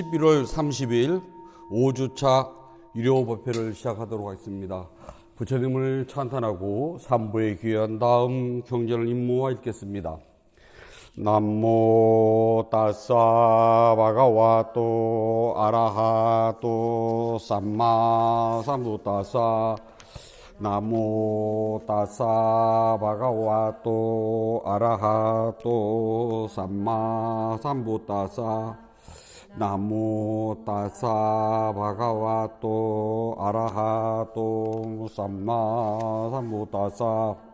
11월 30일 5주차 유료 법회를 시작하도록 하겠습니다. 부처님을 찬탄하고 삼부에 귀한 다음 경전을 임무와 읽겠습니다. 남모 따사 바가와또 아라하또 삼마 삼부따사 나모 따사 바가와또 아라하또 삼마 삼부따사 나모 따사 바가와또 아라하또 삼마 삼부따사.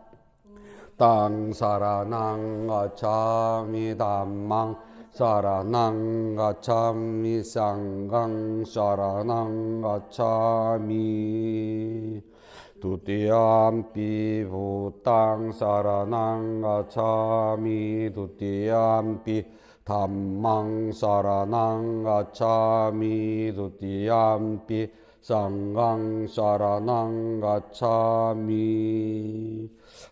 땅 사라낭 가참이 담망 사라낭 가참이 쌍강 사라낭 가참이 두띠암피 부땅 사라낭 가참이 두띠암피 담망 사라낭 가참이 두띠암피 쌍강 사라낭 가참이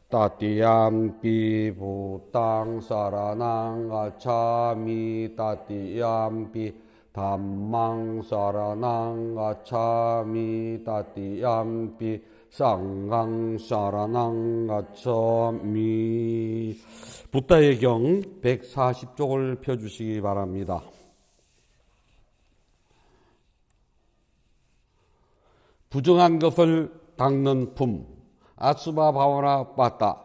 따띠암피 부땅 사라낭 가참이 따띠암피 담망 사라낭 가참이 따띠암피 쌍강 사라낭 가참이 부다의 경 140쪽을 펴주시기 바랍니다. 부정한 것을 닦는 품 아수바 바와나 빠따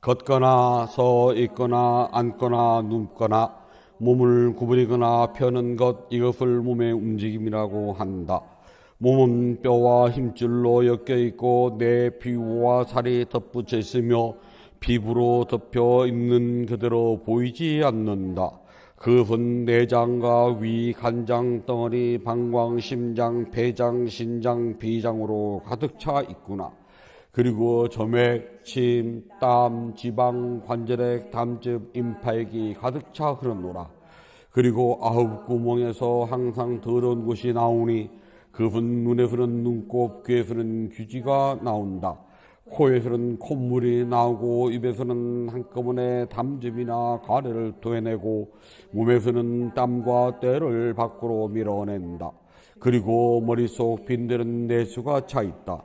걷거나 서 있거나 앉거나 눕거나 몸을 구부리거나 펴는 것 이것을 몸의 움직임이라고 한다. 몸은 뼈와 힘줄로 엮여 있고 내 피부와 살이 덧붙여 있으며 피부로 덮여 있는 그대로 보이지 않는다. 그것은 내장과 위, 간장, 덩어리, 방광, 심장, 폐장, 신장, 비장으로 가득 차 있구나. 그리고 점액, 침, 땀, 지방, 관절액, 담즙, 임파액이 가득 차 흐르노라. 그리고 아홉 구멍에서 항상 더러운 것이 나오니 그분 눈에서는 눈곱, 귀에서는 귀지가 나온다. 코에서는 콧물이 나오고 입에서는 한꺼번에 담즙이나 가래를 토해내고 몸에서는 땀과 때를 밖으로 밀어낸다. 그리고 머릿속 빈대는 내수가 차 있다.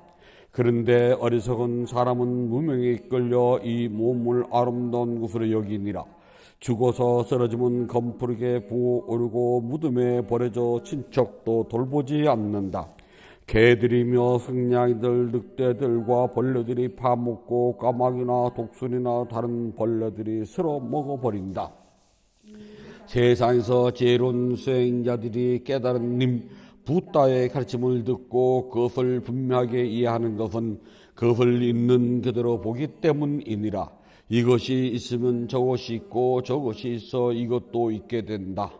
그런데 어리석은 사람은 무명에 끌려 이 몸을 아름다운 것으로 여기니라. 죽어서 쓰러지면 검푸르게 부어오르고 무덤에 버려져 친척도 돌보지 않는다. 개들이며 승냥이들, 늑대들과 벌레들이 파먹고 까마귀나 독수리나 다른 벌레들이 쓸어 먹어버린다. 세상에서 제론 수행자들이 깨달은 님, 부다의 가르침을 듣고 그것을 분명하게 이해하는 것은 그것을 있는 그대로 보기 때문이니라. 이것이 있으면 저것이 있고 저것이 있어 이것도 있게 된다.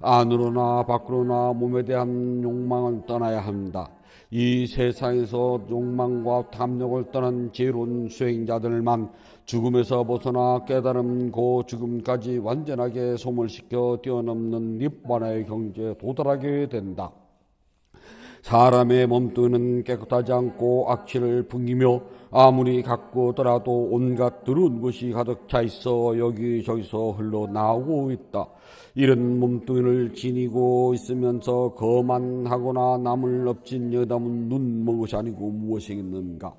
안으로나 밖으로나 몸에 대한 욕망을 떠나야 한다. 이 세상에서 욕망과 탐욕을 떠난 지혜로운 수행자들만 죽음에서 벗어나 깨달음 고 죽음까지 완전하게 소멸시켜 뛰어넘는 립반의 경지에 도달하게 된다. 사람의 몸뚱이는 깨끗하지 않고 악취를 풍기며 아무리 가꾸더라도 온갖 더러운 것이 가득 차 있어 여기저기서 흘러나오고 있다. 이런 몸뚱이를 지니고 있으면서 거만하거나 남을 엎친 여담은 눈 무엇이 아니고 무엇이 있는가.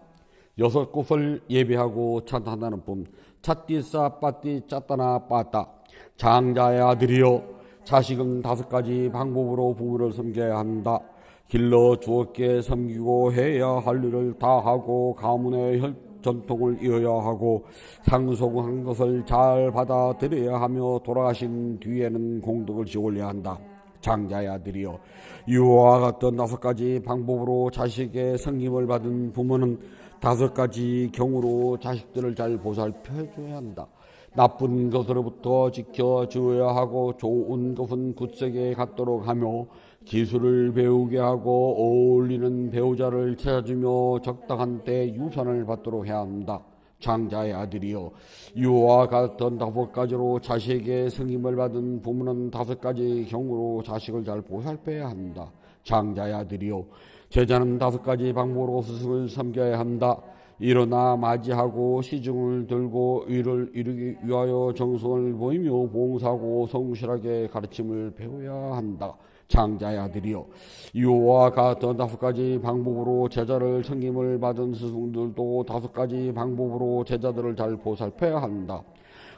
여섯 곳을 예배하고 찬탄하는 품. 찻띠싸 빠띠 짰다나 빠따. 장자의 아들이여 자식은 다섯 가지 방법으로 부모를 섬겨야 한다. 길러 주었게 섬기고 해야 할 일을 다 하고 가문의 혈 전통을 이어야 하고 상속한 것을 잘 받아들여야 하며 돌아가신 뒤에는 공덕을 지올려야 한다. 장자의 아들이여 이와 같은 다섯 가지 방법으로 자식의 성김을 받은 부모는 다섯 가지 경우로 자식들을 잘 보살펴줘야 한다. 나쁜 것으로부터 지켜주어야 하고 좋은 것은 굳세게 갖도록 하며 기술을 배우게 하고 어울리는 배우자를 찾아주며 적당한 때 유산을 받도록 해야 한다. 장자의 아들이여 이와 같은 다섯 가지로 자식에게 성임을 받은 부모는 다섯 가지 경우로 자식을 잘 보살펴야 한다. 장자의 아들이여 제자는 다섯 가지 방법으로 스승을 섬겨야 한다. 일어나 맞이하고 시중을 들고 일을 이루기 위하여 정성을 보이며 봉사하고 성실하게 가르침을 배워야 한다. 장자의 아들이요 이와 같은 다섯 가지 방법으로 제자를 섬김을 받은 스승들도 다섯 가지 방법으로 제자들을 잘 보살펴야 한다.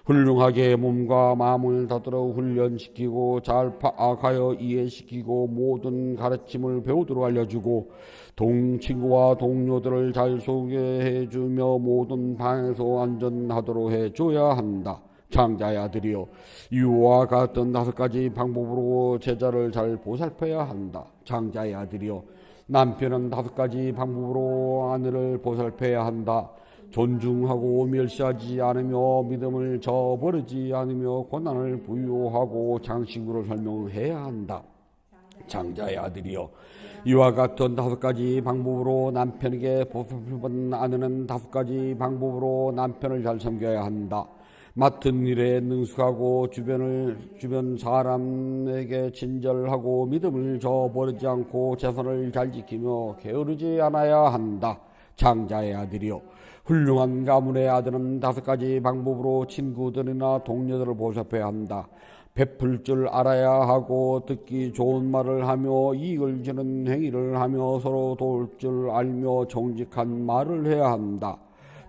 훌륭하게 몸과 마음을 다들어 훈련시키고 잘 파악하여 이해시키고 모든 가르침을 배우도록 알려주고 동 친구와 동료들을 잘 소개해주며 모든 방에서 안전하도록 해줘야 한다. 장자의 아들이요 이와 같은 다섯 가지 방법으로 제자를 잘 보살펴야 한다. 장자의 아들이요 남편은 다섯 가지 방법으로 아내를 보살펴야 한다. 존중하고 멸시하지 않으며 믿음을 저버리지 않으며 고난을 부유하고 장식으로 설명해야 한다. 장자의 아들이여 이와 같은 다섯 가지 방법으로 남편에게 보살펴본 아내는 다섯 가지 방법으로 남편을 잘 섬겨야 한다. 맡은 일에 능숙하고 주변을 주변 사람에게 친절하고 믿음을 저버리지 않고 재산을 잘 지키며 게으르지 않아야 한다. 장자의 아들이요 훌륭한 가문의 아들은 다섯 가지 방법으로 친구들이나 동료들을 보살펴야 한다. 베풀 줄 알아야 하고 듣기 좋은 말을 하며 이익을 주는 행위를 하며 서로 도울 줄 알며 정직한 말을 해야 한다.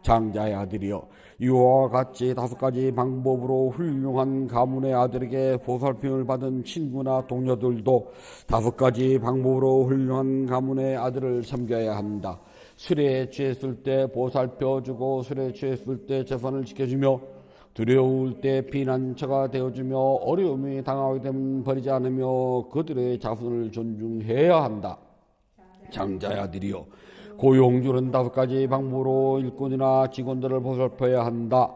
장자의 아들이여 이와 같이 다섯 가지 방법으로 훌륭한 가문의 아들에게 보살핌을 받은 친구나 동료들도 다섯 가지 방법으로 훌륭한 가문의 아들을 섬겨야 한다. 술에 취했을 때 보살펴주고 술에 취했을 때 재산을 지켜주며 두려울 때 피난처가 되어주며 어려움이 당하게 되면 버리지 않으며 그들의 자손을 존중해야 한다. 장자의 아들이여 고용주는 다섯 가지 방법으로 일꾼이나 직원들을 보살펴야 한다.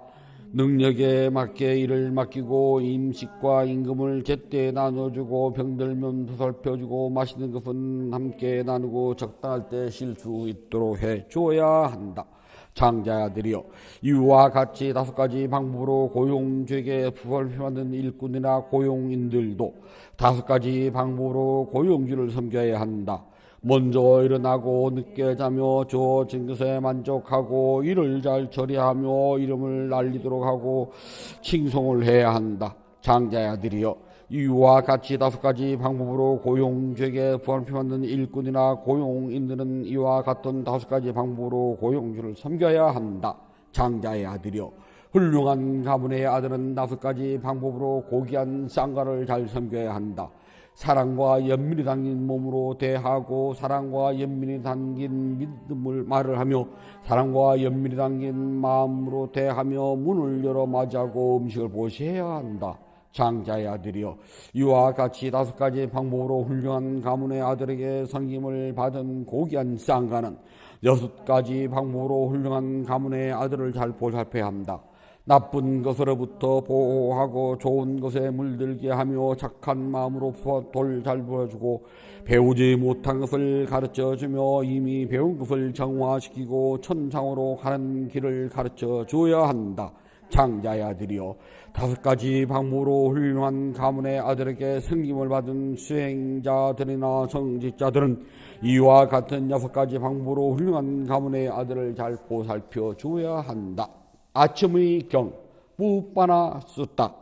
능력에 맞게 일을 맡기고 임식과 임금을 제때 나눠주고 병들면 보살펴주고 마시는 것은 함께 나누고 적당할 때 쉴 수 있도록 해줘야 한다. 장자들이여 이와 같이 다섯 가지 방법으로 고용주에게 부활받는 일꾼이나 고용인들도 다섯 가지 방법으로 고용주를 섬겨야 한다. 먼저 일어나고 늦게 자며 주어진 것에 만족하고 일을 잘 처리하며 이름을 날리도록 하고 칭송을 해야 한다. 장자의 아들이여 이와 같이 다섯 가지 방법으로 고용주에게 부활표받는 일꾼이나 고용인들은 이와 같은 다섯 가지 방법으로 고용주를 섬겨야 한다. 장자의 아들이여 훌륭한 가문의 아들은 다섯 가지 방법으로 고귀한 쌍가를 잘 섬겨야 한다. 사랑과 연민이 담긴 몸으로 대하고 사랑과 연민이 담긴 믿음을 말을 하며 사랑과 연민이 담긴 마음으로 대하며 문을 열어 맞이하고 음식을 보시해야 한다. 장자의 아들이여 이와 같이 다섯 가지 방법으로 훌륭한 가문의 아들에게 성김을 받은 고귀한 쌍가는 여섯 가지 방법으로 훌륭한 가문의 아들을 잘 보살펴야 한다. 나쁜 것으로부터 보호하고 좋은 것에 물들게 하며 착한 마음으로 돌 잘 보여주고 배우지 못한 것을 가르쳐 주며 이미 배운 것을 정화시키고 천상으로 가는 길을 가르쳐 줘야 한다. 장자의 아들이여 다섯 가지 방법으로 훌륭한 가문의 아들에게 승김을 받은 수행자들이나 성직자들은 이와 같은 여섯 가지 방법으로 훌륭한 가문의 아들을 잘 보살펴 주어야 한다. 아침의 경 뿌빠나 쏟다.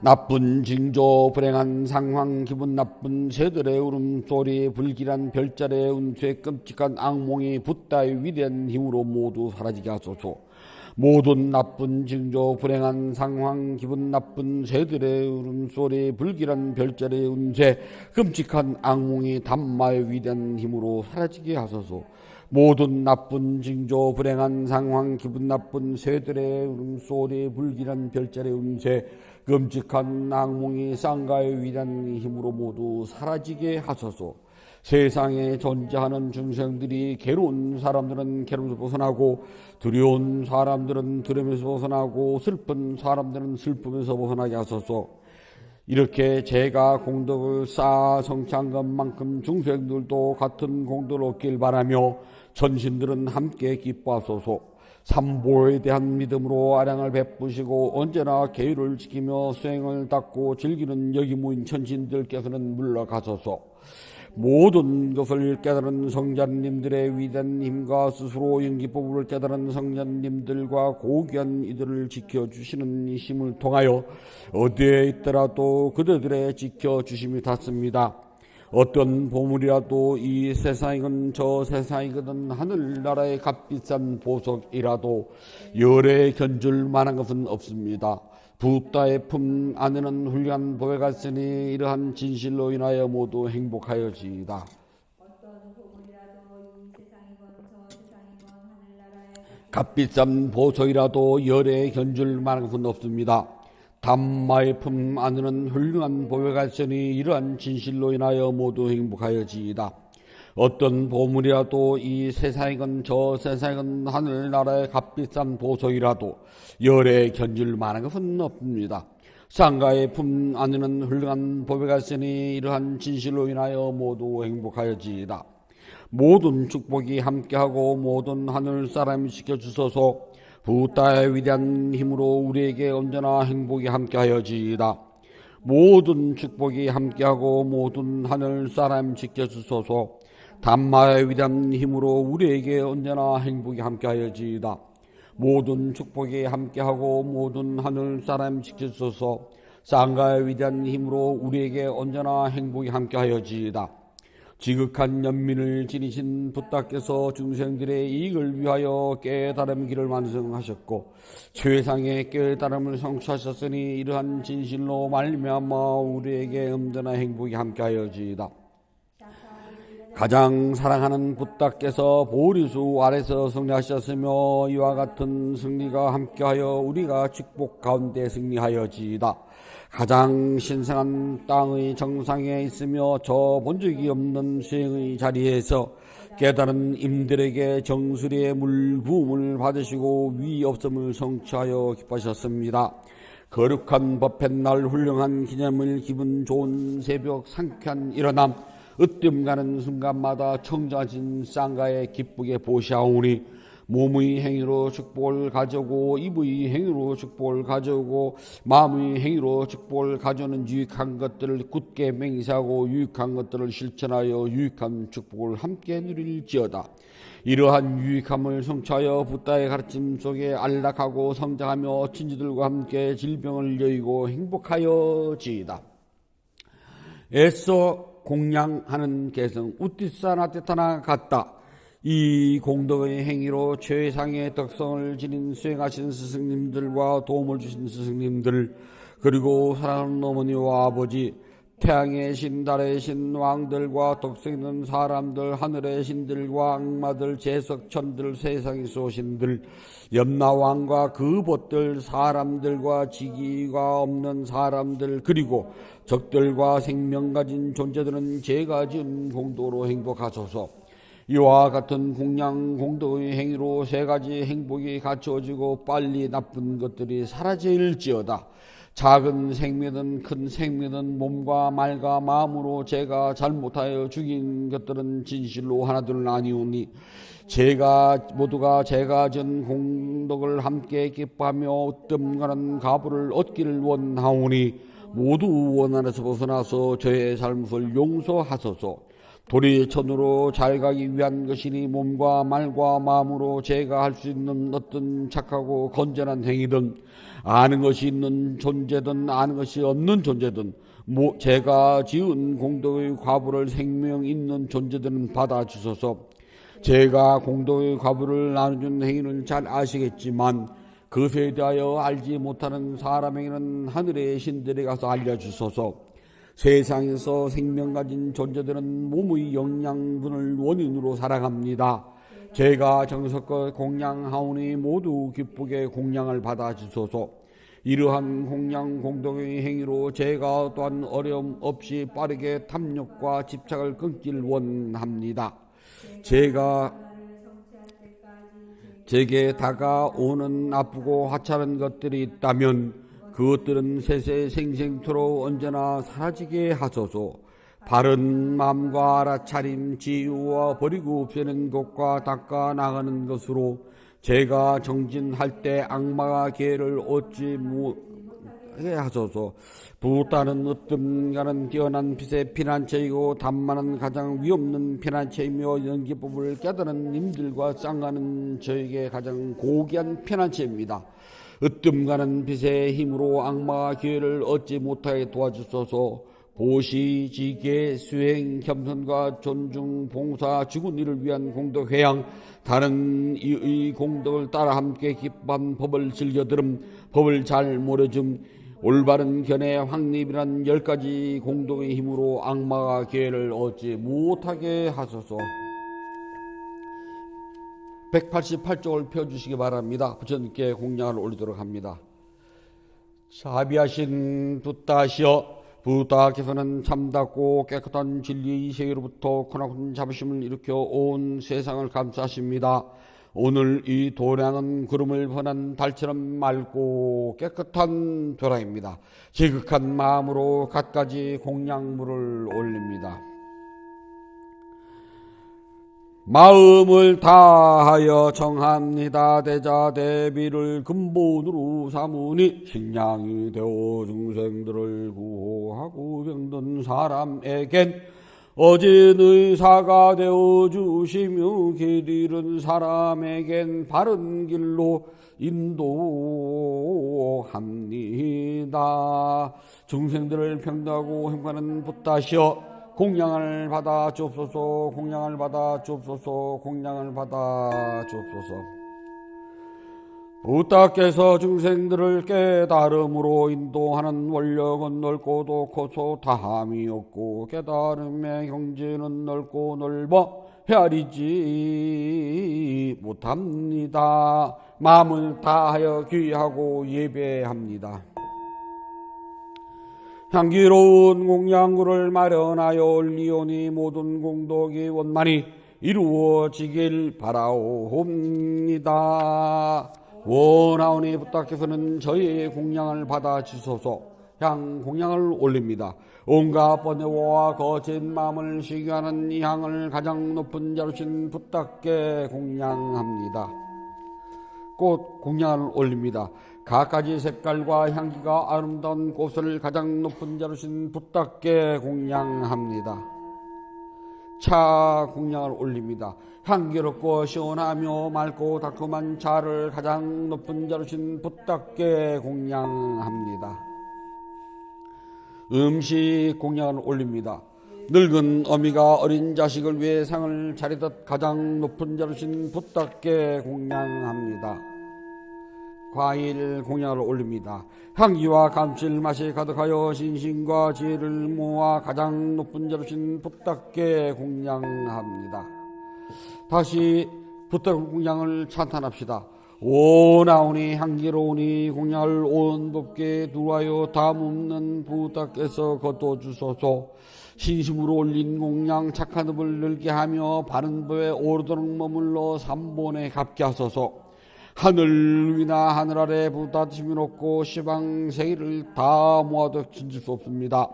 나쁜 징조 불행한 상황 기분 나쁜 새들의 울음소리 불길한 별자리의 운수에 끔찍한 악몽이 붓다의 위대한 힘으로 모두 사라지게 하소서. 모든 나쁜 징조 불행한 상황 기분 나쁜 새들의 울음소리 불길한 별자리의 운세 끔찍한 악몽이 담마의 위대한 힘으로 사라지게 하소서 모든 나쁜 징조, 불행한 상황, 기분 나쁜 새들의 울음소리, 불길한 별자리 운세, 끔찍한 악몽이 쌍가의 위대한 힘으로 모두 사라지게 하소서. 세상에 존재하는 중생들이 괴로운 사람들은 괴로움에서 벗어나고 두려운 사람들은 두려움에서 벗어나고 슬픈 사람들은 슬픔에서 벗어나게 하소서. 이렇게 제가 공덕을 쌓아 성취한 것만큼 중생들도 같은 공덕을 얻길 바라며 전신들은 함께 기뻐하소서. 삼보에 대한 믿음으로 아량을 베푸시고 언제나 계율을 지키며 수행을 닦고 즐기는 여기 모인 천신들께서는 물러가소서 모든 것을 깨달은 성자님들의 위대한 힘과 스스로 연기법을 깨달은 성자님들과 고귀한 이들을 지켜주시는 이 힘을 통하여 어디에 있더라도 그들의 지켜주심이 닿습니다. 어떤 보물이라도 이 세상이건 저 세상이거든 하늘나라의 값비싼 보석이라도 열에 견줄 만한 것은 없습니다. 부따의 품 안에는 훌륭한 보배가 있으니 이러한 진실로 인하여 모두 행복하여지이다. 값비싼 보석이라도 열에 견줄 만한 것은 없습니다. 담마의 품 안에는 훌륭한 보배가 있으니 이러한 진실로 인하여 모두 행복하여지이다. 어떤 보물이라도 이 세상이건 저 세상이건 하늘나라의 값비싼 보석이라도 열에 견줄 만한 것은 없습니다. 상가의 품 안에는 훌륭한 보배가 있으니 이러한 진실로 인하여 모두 행복하여지이다. 모든 축복이 함께하고 모든 하늘 사람이 지켜주소서 부다의 위대한 힘으로 우리에게 언제나 행복이 함께하여지이다. 모든 축복이 함께하고 모든 하늘 사람 지켜주소서 담마의 위대한 힘으로 우리에게 언제나 행복이 함께하여지이다. 모든 축복이 함께하고 모든 하늘 사람 지켜주소서 쌍가의 위대한 힘으로 우리에게 언제나 행복이 함께하여지이다. 지극한 연민을 지니신 부탁께서 중생들의 이익을 위하여 깨달음 길을 완성하셨고 최상의 깨달음을 성취하셨으니 이러한 진실로 말미암아 우리에게 언제나 행복이 함께하여지이다. 가장 사랑하는 부탁께서 보리수 아래서 승리하셨으며 이와 같은 승리가 함께하여 우리가 축복 가운데 승리하여지이다. 가장 신성한 땅의 정상에 있으며 저 본 적이 없는 수행의 자리에서 깨달은 임들에게 정수리의 물 부음을 받으시고 위 없음을 성취하여 기뻐하셨습니다. 거룩한 법회 날 훌륭한 기념일 기분 좋은 새벽 상쾌한 일어남 으뜸 가는 순간마다 청자진 쌍가에 기쁘게 보시하오니 몸의 행위로 축복을 가져오고 입의 행위로 축복을 가져오고 마음의 행위로 축복을 가져오는 유익한 것들을 굳게 맹세하고 유익한 것들을 실천하여 유익한 축복을 함께 누릴지어다. 이러한 유익함을 성취하여 부다의 가르침 속에 안락하고 성장하며 친지들과 함께 질병을 여의고 행복하여 지이다. 애써 공양하는 개성 우티사나 테타나 같다. 이 공덕의 행위로 최상의 덕성을 지닌 수행하신 스승님들과 도움을 주신 스승님들 그리고 사랑하는 어머니와 아버지 태양의 신, 달의 신, 왕들과 덕성 있는 사람들, 하늘의 신들과 악마들, 제석천들, 세상의 소신들, 염라왕과 그 벗들, 사람들과 지기가 없는 사람들, 그리고 적들과 생명 가진 존재들은 제가 지은 공도로 행복하소서. 이와 같은 공양 공덕의 행위로 세 가지 행복이 갖추어지고 빨리 나쁜 것들이 사라질지어다. 작은 생명이든 큰 생명이든 몸과 말과 마음으로 제가 잘못하여 죽인 것들은 진실로 하나둘 아니오니 제가 모두가 제가 전 공덕을 함께 기뻐하며 뜸가는 가부를 얻기를 원하오니 모두 원한에서 벗어나서 저의 잘못을 용서하소서. 도리천으로 잘 가기 위한 것이니 몸과 말과 마음으로 제가 할 수 있는 어떤 착하고 건전한 행위든 아는 것이 있는 존재든 아는 것이 없는 존재든 모, 제가 지은 공덕의 과부를 생명 있는 존재들은 받아주소서. 제가 공덕의 과부를 나눠준 행위는 잘 아시겠지만 그것에 대하여 알지 못하는 사람에게는 하늘의 신들에 가서 알려주소서 세상에서 생명 가진 존재들은 몸의 영양분을 원인으로 살아갑니다. 제가 정석껏 공양하오니 모두 기쁘게 공양을 받아 주소서. 이러한 공양 공동의 행위로 제가 또한 어려움 없이 빠르게 탐욕과 집착을 끊길 원합니다. 제가 제게 다가오는 나쁘고 하찮은 것들이 있다면 그것들은 세세 생생토록 언제나 사라지게 하소서. 바른 마음과 알아차림, 지유와 버리고 없애는 것과 닦아 나가는 것으로 제가 정진할 때 악마가 기회를 얻지 못 못하게 하소서. 부따는 으뜸가는 뛰어난 빛의 피난처이고 담만은 가장 위없는 피난처이며 연기법을 깨달은 님들과 쌍가는 저에게 가장 고귀한 피난처입니다. 으뜸가는 빛의 힘으로 악마가 기회를 얻지 못하게 도와주소서. 보시, 지계, 수행, 겸손과 존중, 봉사, 죽은 이를 위한 공덕 회양, 다른 이의 공덕을 따라 함께 기뻐한 법을 즐겨 들음, 법을 잘 모르줌, 올바른 견해 확립이란 열 가지 공덕의 힘으로 악마가 기회를 얻지 못하게 하소서. 188쪽을 펴주시기 바랍니다. 부처님께 공양을 올리도록 합니다. 자비하신 붓다시여 부다께서는 참답고 깨끗한 진리의 세계로부터 크나큰 자부심을 일으켜 온 세상을 감싸십니다. 오늘 이 도량은 구름을 번한 달처럼 맑고 깨끗한 도량입니다. 지극한 마음으로 갖가지 공양물을 올립니다. 마음을 다하여 정합니다. 대자 대비를 근본으로 삼으니 식량이 되어 중생들을 구호하고 병든 사람에겐 어진 의사가 되어 주시며 길 잃은 사람에겐 바른 길로 인도합니다. 중생들을 평등하고 행복하는 붓다시여 공양을 받아 주옵소서 공양을 받아 주옵소서 공양을 받아 주옵소서 부탁께서 중생들을 깨달음으로 인도하는 원력은 넓고도 커서 다함이 없고 깨달음의 경지는 넓고 넓어 헤아리지 못합니다. 마음을 다하여 귀하고 예배합니다. 향기로운 공양구를 마련하여 올리오니 모든 공덕이 원만히 이루어지길 바라옵니다. 원하오니 부탁해서는 저희의 공양을 받아 주소서 향 공양을 올립니다. 온갖 번뇌와 거친 마음을 시기하는 이 향을 가장 높은 자로신 부탁께 공양합니다. 꽃 공양을 올립니다. 갖가지 색깔과 향기가 아름다운 꽃을 가장 높은 자로신 붓답게 공양합니다. 차 공양을 올립니다. 향기롭고 시원하며 맑고 달콤한 차를 가장 높은 자로신 붓답게 공양합니다. 음식 공양을 올립니다. 늙은 어미가 어린 자식을 위해 상을 차리듯 가장 높은 자로신 붓답게 공양합니다. 과일 공양을 올립니다. 향기와 감칠맛이 가득하여 신신과 지혜를 모아 가장 높은 자로신 붓답게 공양합니다. 다시 붓답 공양을 찬탄합시다. 오나오니 향기로우니 공양을 온 법께 두하여 담없는 부탁께서 거둬 주소서 신심으로 올린 공양 착한 업을 늘게 하며 바른 법에 오르도록 머물러 삼본에 갚게 하소서 하늘 위나 하늘 아래 부다심이 높고 시방 세계를 다 모아도 진질 수 없습니다.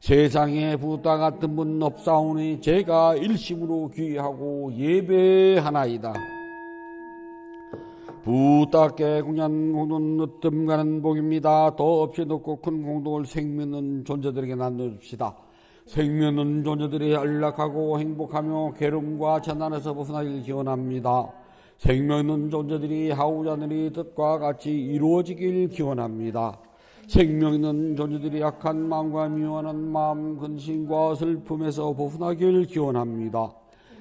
세상에 부다 같은 분 없사오니 제가 일심으로 귀하고 예배하나이다. 부탁께 공연 공동 으뜸 가는 복입니다. 더 없이 높고 큰 공동을 생명은 존재들에게 나눠줍시다. 생명은 존재들이 안락하고 행복하며 괴로움과 재난에서 벗어나길 기원합니다. 생명은 존재들이 하우자들이 뜻과 같이 이루어지길 기원합니다. 생명 있는 존재들이 약한 마음과 미워하는 마음, 근심과 슬픔에서 벗어나길 기원합니다.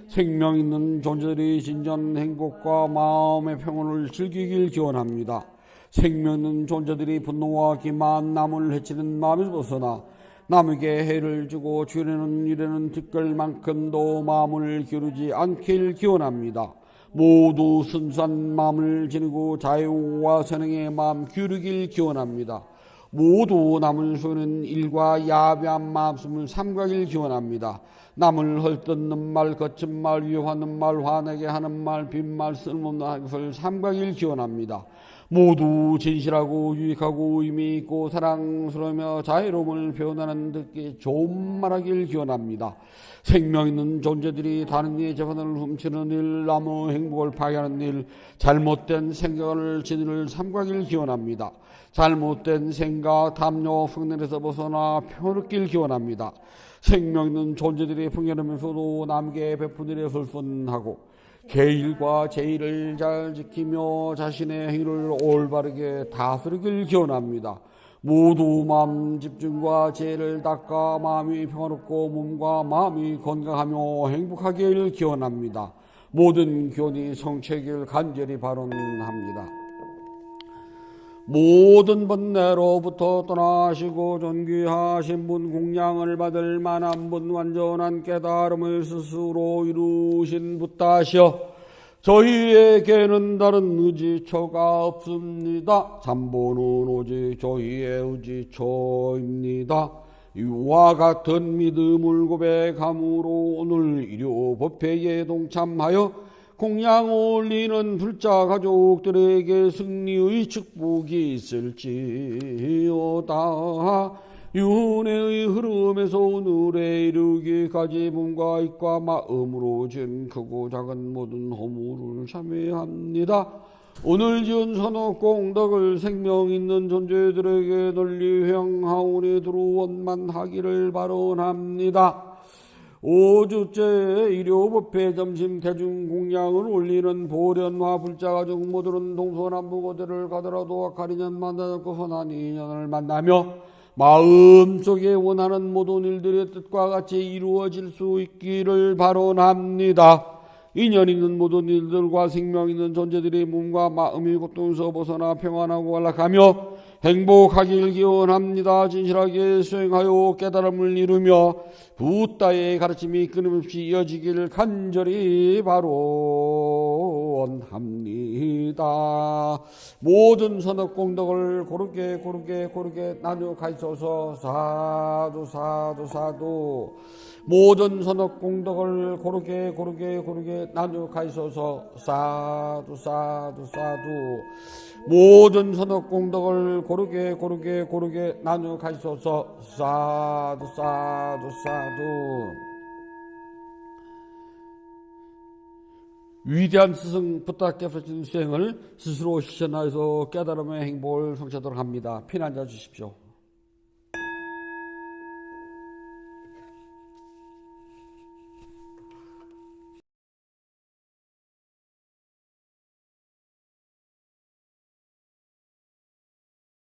생명 있는 존재들이 진전 행복과 마음의 평온을 즐기길 기원합니다. 생명 있는 존재들이 분노와 기만, 남을 해치는 마음에서 벗어나 남에게 해를 주고 주려는 일에는 특별만큼도 마음을 기울이지 않길 기원합니다. 모두 순수한 마음을 지니고 자유와 선행의 마음 기울이길 기원합니다. 모두 남을 소는 일과 야비한 마음씀을 삼가길 기원합니다. 남을 헐뜯는 말, 거친 말, 위협하는 말, 화내게 하는 말, 빈말, 쓸모없는 것을 삼가길 기원합니다. 모두 진실하고 유익하고 의미 있고 사랑스러우며 자유로움을 표현하는 듣기 좋은 말하길 기원합니다. 생명 있는 존재들이 다른 이의 재산을 훔치는 일, 남의 행복을 파괴하는 일, 잘못된 생각을 지니를 삼가길 기원합니다. 잘못된 생각, 담요, 흉내에서 벗어나 평화롭길 기원합니다. 생명 있는 존재들이 풍요하면서도 남에게 베푼 일에 불순하고 계일과 제의를 잘 지키며 자신의 행위를 올바르게 다스리길 기원합니다. 모두 마음 집중과 죄를 닦아 마음이 평화롭고 몸과 마음이 건강하며 행복하길 기원합니다. 모든 기원이 성취길 간절히 발언합니다. 모든 번뇌로부터 떠나시고 존귀하신 분 공양을 받을 만한 분 완전한 깨달음을 스스로 이루신 붓다시여 저희에게는 다른 의지처가 없습니다. 잠보는 오직 저희의 의지처입니다. 이와 같은 믿음을 고백함으로 오늘 일요 법회에 동참하여 공양 올리는 불자 가족들에게 승리의 축복이 있을지어다. 윤회의 흐름에서 오늘에 이르기까지 몸과 입과 마음으로 지은 크고 작은 모든 허물을 참회합니다. 오늘 지은 선업 공덕을 생명 있는 존재들에게 널리 회양하오니 들어원만 하기를 바론합니다. 5주째 일요법회 점심 대중공양을 올리는 보련화 불자가족 모두는 동서남북어디를 가더라도 가리년 만나고 선한 인연을 만나며 마음속에 원하는 모든 일들의 뜻과 같이 이루어질 수 있기를 바론합니다. 인연 있는 모든 일들과 생명 있는 존재들이 몸과 마음이 고통에서 벗어나 평안하고 안락하며 행복하길 기원합니다. 진실하게 수행하여 깨달음을 이루며 부다의 가르침이 끊임없이 이어지기를 간절히 바 원합니다. 모든 선업 공덕을 고르게 고르게 고르게 나누어 가이소서. 사두 사두 사두. 모든 선업 공덕을 고르게 고르게 고르게 나누어 가이소서. 사두 사두 사두. 모든 선업 공덕을 고르게 고르게 고르게 나누어 가이소서. 사두 사두 사두 위대한 스승 부탁께서 주신 수행을 스스로 실천하여서 깨달음의 행복을 성취하도록 합니다. 피난자 주십시오.